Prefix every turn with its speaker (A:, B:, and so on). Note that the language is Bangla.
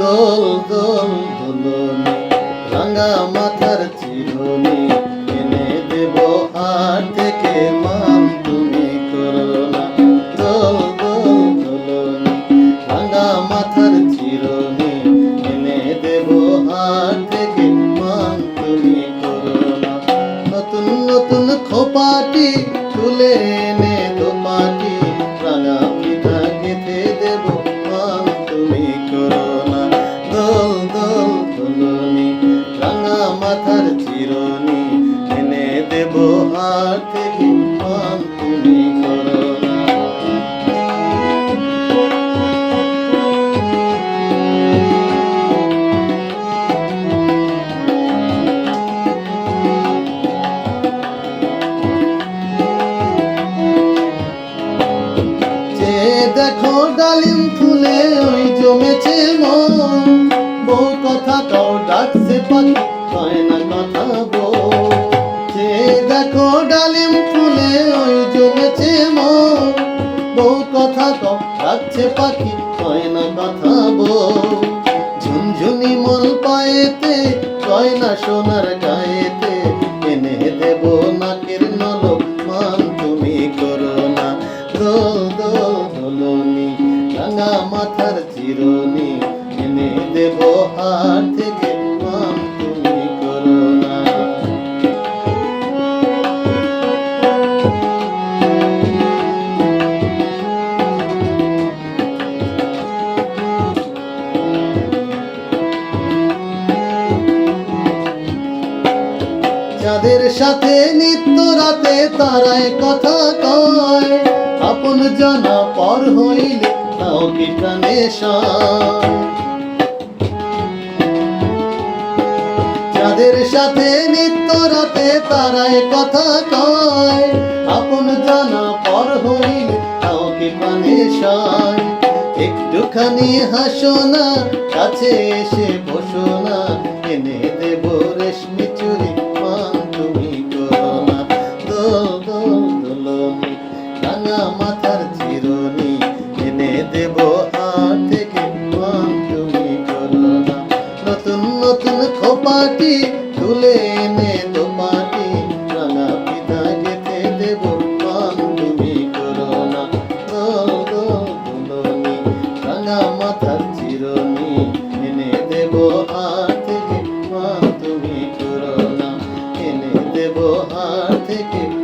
A: দোল দোল দোলনি, রাঙা মাথার চিরনি, এনে দেব হাট থেকে মান তুমি করো না। দোল দোল দোলনি, রাঙা মাথার চিরনি, এনে দেব হাট থেকে মান তুমি করো না। নতুন নতুন খোপাটি তুলে চিরনি এনে দেব হাট থেকে তুমি করো দেখো ডালিম ফুলে ওই জমেছে মন, বউ কথা কাও ডাকছে পাখি। কথা বউ দেখো ডালিম ফুলে ওই জমেছে মন। বউ কথা কয় না কথা বউ ঝুনঝুনি মল পায়েতে, কয় সোনার গায়েতে। এনে দেব নাকের মান তুমি করো না। দোল দোল দোলনি রাঙা মাথার চিরনি। এনে দেব হাত থেকে যাদের সাথে নিত্য রাতে তারাই কথা কয়। আপন জানা পর হইলে তাও কি প্রাণে যাদের সাথে নিত্য রাতে তারাই কথা কয়। আপন জানা পর হইলে তাও কি প্রাণে একটুখানি হাসো না কাছে এসে বসো না এনে দেব রেশমি তুলে এনে তোমাকে রানা পিতা যেতে দেব তুমি করোনা দুলনি রাঙা মাথার চিরনি এনে দেব আর থেকে মা তুমি করোনা এনে দেব আর থেকে